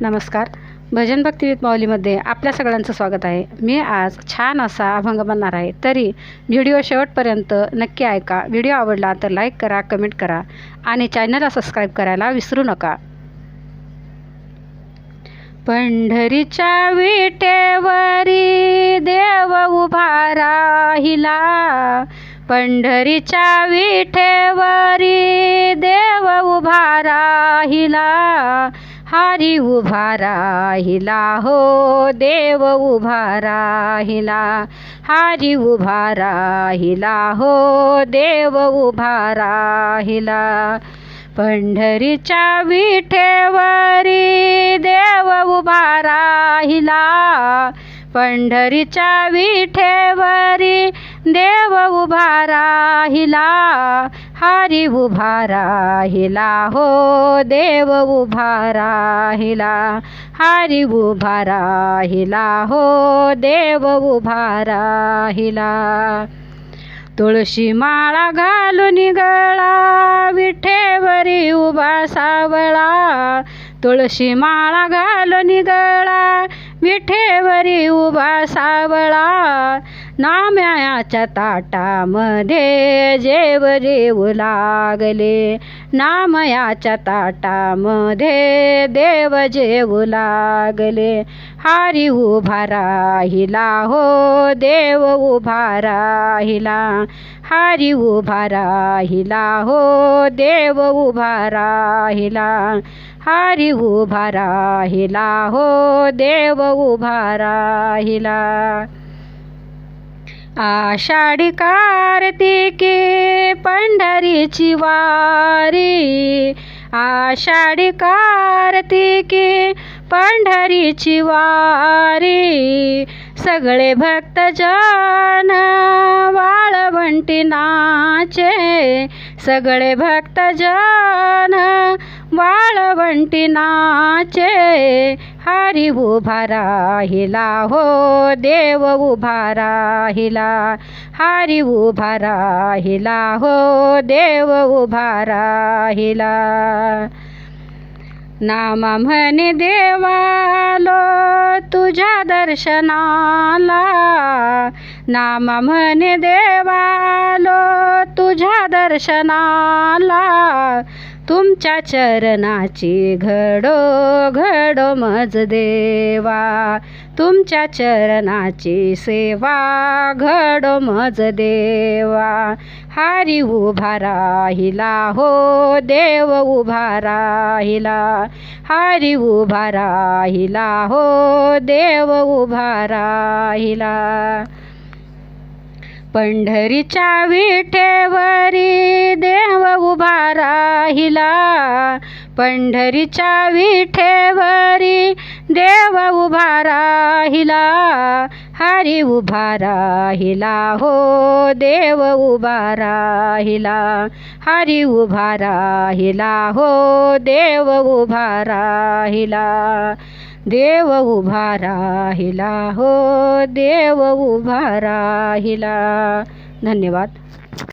नमस्कार. भजन भक्तिवीत माऊलीमध्ये आपल्या सगळ्यांचं स्वागत आहे. मी आज छान असा अभंग बनणार आहे. तरी व्हिडिओ शेवटपर्यंत नक्की ऐका. व्हिडिओ आवडला तर लाईक करा कमेंट करा आणि चॅनलला सबस्क्राईब करायला विसरू नका. पंढरीच्या विटेवरी देव उभा राहिला. पंढरीच्या विठेवरी देव उभा राहिला. हरी उभा राहिला हो देव उभा राहिला हरी उभा राहिला हो देव उभा राहिला. पंढरीच्या विठेवरी देव उभा राहिला पंढरीच्या विठेवरी देव उभा राहिला हरी उभा राहिला हो देव उभा राहिला हरी उभा राहिला हो देव उभा राहिला. तुळशी माळा घालून गळा विठेवरी उभा सावळा तुळशी माळा घालून गळा विठेवरी उभा सावळा नाम्याच्या ताटामध्ये जेव जेवू लागले. नामयाच्या ताटामध्ये देव जेवू लागले. हारी उभा राहिला हो देव उभा राहिला. हारी उभा राहिला हो देव उभा राहिला. हारी उभा राहिला हो देव उभा राहिला. आषाढी कार्तिकी पंढरीची वारी. आषाढी कार्तिकी पंढरीची वारी. सगळे भक्तजन वाळवंटी नाचे. सगळे भक्तजन वाळवंटी नाचे. हरी उभा राहिला हो देव उभा राहिला. हरी उभा राहिला हो देव उभा राहिला. नाम म्हणे देवालो तुझ्या दर्शनाला. नाम म्हणे देवालो तुझ्या दर्शनाला. तुमच्या चरणाची घडो घडो मज देवा. तुमच्या चरणाची सेवा घडो मज देवा. हारी उभा राहिला हो देव उभा राहिला. हारी उभा राहिला हो देव उभा राहिला. पंढरीच्या विठेवरी देव उभा राहिला. पंढरीच्या विठेवरी देव उभा राहिला. हरी उभा राहिला हो देव उभा राहिला. हरी उभा राहिला हो देव उभा राहिला. देव उभा राहिला हो देव उभा राहिला. धन्यवाद.